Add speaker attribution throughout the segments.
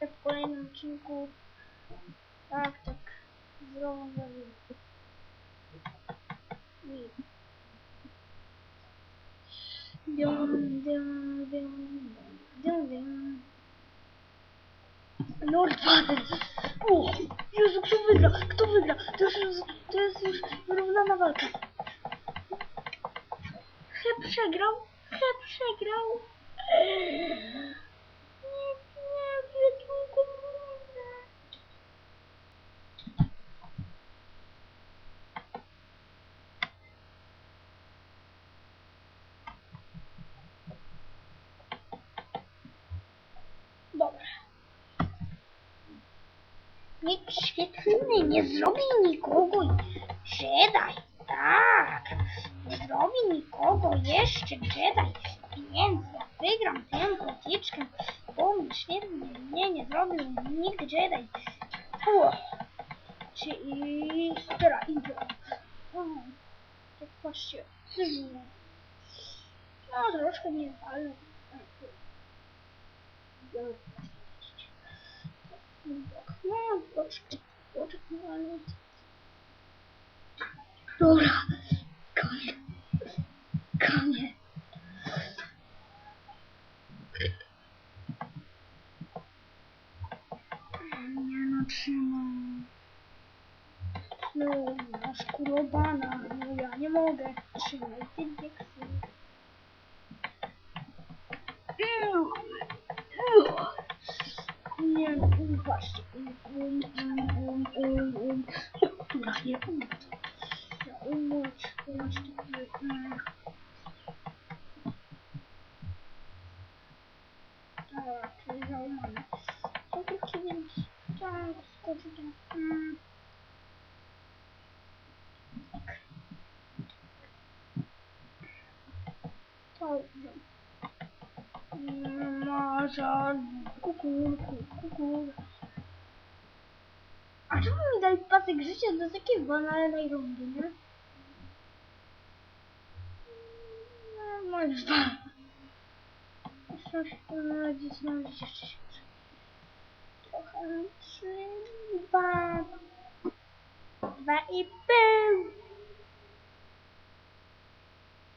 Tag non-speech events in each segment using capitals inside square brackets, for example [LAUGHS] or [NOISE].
Speaker 1: w kolejnym odcinku. Tak, tak. Zdrową zawód. I... Dum, dum, dum, dum, dum. Lord Father! O! Jezu, kto wygra? Kto wygra? To już, to jest już wyrównana walka. He przegrał? He przegrał? Nie, nie, wielkiego Dobra. Nikt świetlny nie zrobi nikogo Jedi. Tak. Nie zrobi nikogo jeszcze Jedi. Więc ja wygram tę potyczkę. Bo mi świetnie mnie nie zrobił nikt Jedi. O. Czyli... Teraz idę. O. Tak patrzcie. No troszkę nie ale... No, troszkę, troszkę, ale... Dobra, koniec. Koniec. Nie no, trzymam. No, masz kurobana. No ja nie mogę. Trzymaj ty dieksy. Ew. Ew. Nie, no, właśnie. Um, um, um, um, um. Która nie umie. Ja umyć, umyć takie... Mm. Tak, Tak. Tak. Kukurku, kukur. A czemu mi dali pasek życia do takiej banalnej rundy, nie? No, no już dwa. Coś poradzić, jeszcze się. Trochę, trzy, dwa, dwa i pół.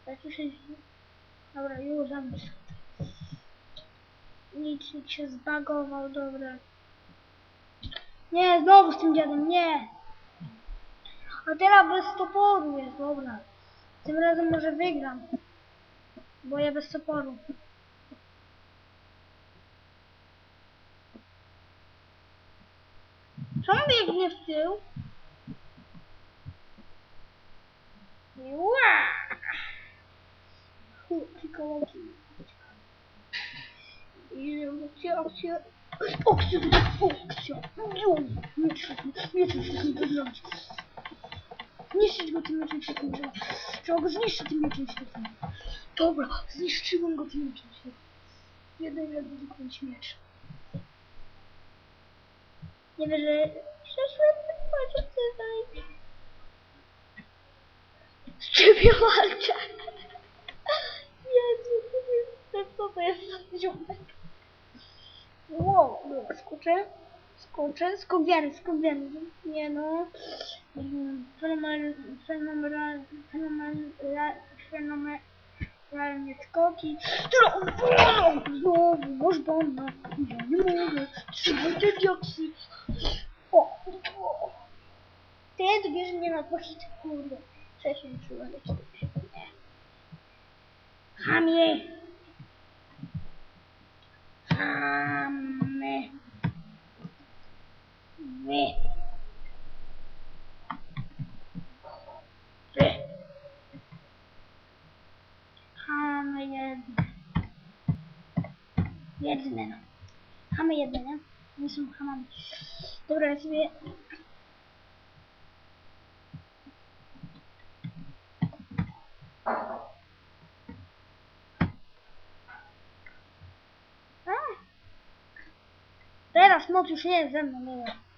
Speaker 1: Tak już jest. Dobra, już zamysł. Licznik się zbagował, dobra. Nie, znowu z tym dziadem, nie. A teraz bez toporu jest, dobra. Tym razem może wygram. Bo ja bez toporu. Czemu biegnie w tył? Ła! Hu, Fikołki. Akcja, akcja. Akcja, akcja. Miecz, miecz to zrobić. Zniszczyć go tym mieczem świetnym. Trzeba, trzeba go zniszczyć tym mieczem świetnym. Dobra, zniszczyłem go tym mieczem świetnym. Jeden raz wykonać miecz. Nie wiem, że przeszłem ten tutaj. Z ciebie walczę. [LAUGHS] Jezu, to jest, to jest ziomek? Skoczę. Skoczę, skowiary, skowiary. Nie no. Fenomen, fenomen, fenomen, fenomenalnie skoki. Która on wolał! Znowu, bana. Ja nie mogę. Trzymaj te diaksy. O, o. Ty dobierz mnie na pochit, kurde. Wcześniej czułem, że to się nie. Hamy jedne. Jedne no. Hamy jedne, nie? Nie są hamami. Dobra, ja sobie! Teraz moc już nie jest ze mną, nie Hast.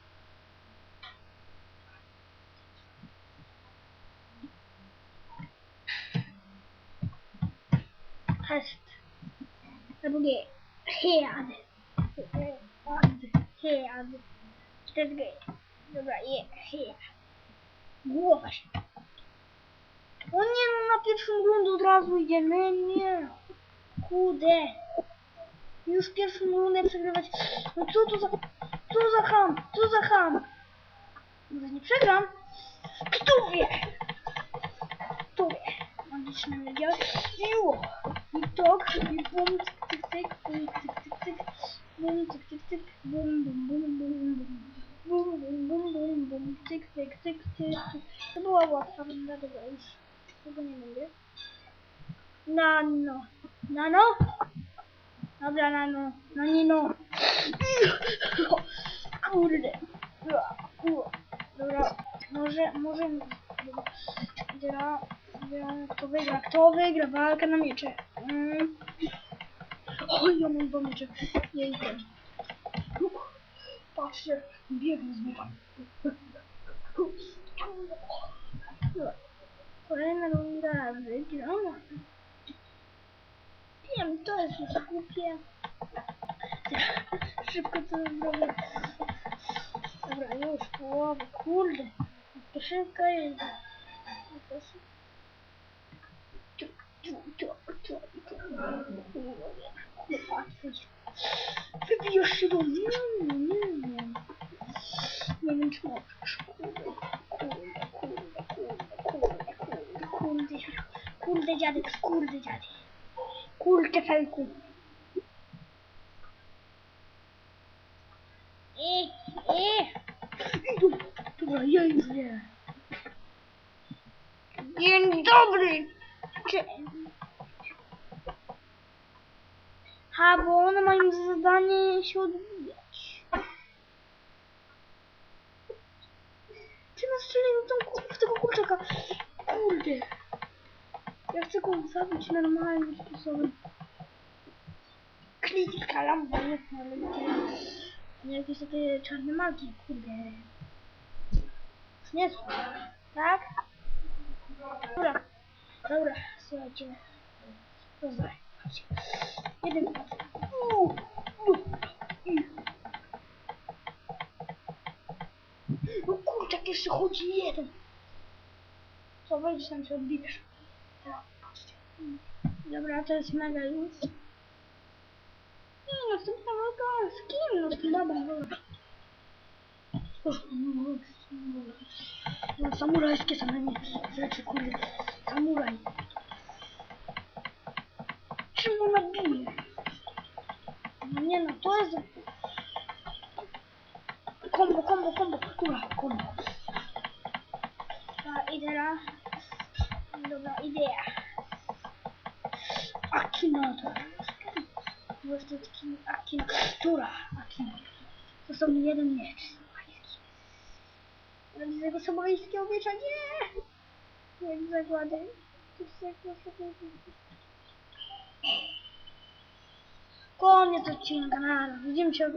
Speaker 1: Albo nie. Head. Head. yeah. To jest gej. Dobra, yeah, yeah. Głowa się. O nie, no na pierwszym rundu od razu idziemy, nie. Kudę. Już pierwszą rundę przegrywać. No co to za... Co za ham? Co za ham? Może nie przegram? Kto wie? Kto wie? Magiczna energia. Ju! I tok, i bum, cyk, cyk, cyk, cyk, cyk, cyk, bum, cyk, cyk, cyk, bum, bum, bum, bum, bum. Bum, bum, bum, bum, bum, cyk, cyk, cyk, cyk. To była łatwa runda, dobra, już tego nie będzie. Nano. Nano? Dobra, nano. No nie no. Kurde. Dobra, może, może... Dobra, dobra, kto wygra? Kto wygra? Walka na miecze. Mm. Oj, ja mam dwa miecze. Jejku. Patrzcie, biegnie z. Dobra. Kolejna runda wygrana. Wiem, to jest już głupie. Szybko to zrobię. Dobra, już połowa. Kurde. To szybko jest. To szybko. Wybijasz się do mnie? Nie, nie, nie. Nie wiem, czy możesz. Kurde, kurde, kurde, kurde, kurde, kurde, kurde. Kurde, dziadek, kurde, dziadek. Kurde, felku. E, e. Dobra, ja wiem. Dzień dobry. Cze- Ha, bo one mają za zadanie się odbijać. Czy nas strzelił tą w tego kurczaka? Kurde. Ja chcę go zabić normalnym sposobem. Krytyka lamba, nie ale nie jakieś takie czarne magii, kurde. Nie tak? Dobra, dobra, słuchajcie. Dobra, chodźcie. Jeden pas. U, u, i. No kurczak jeszcze chodzi jeden. Co, wejdziesz tam się odbijesz. Dobra, to jest mega już. Nie, następna walka z kim? No kim babą, dobra. No, samurajskie nie rzeczy, kurde. Samuraj. Czym ona bije? No nie no, to jest... Kombo, kombo, kombo. Dobra, kombo. Dobra, idea. Dobra, idea. Akinator. Właścicielki Akinatora. Akinator. To są jeden miecz. Widzę tego samurajskiego miecza. Nie! Jak jest jak na Комнату чинга надо. Идем что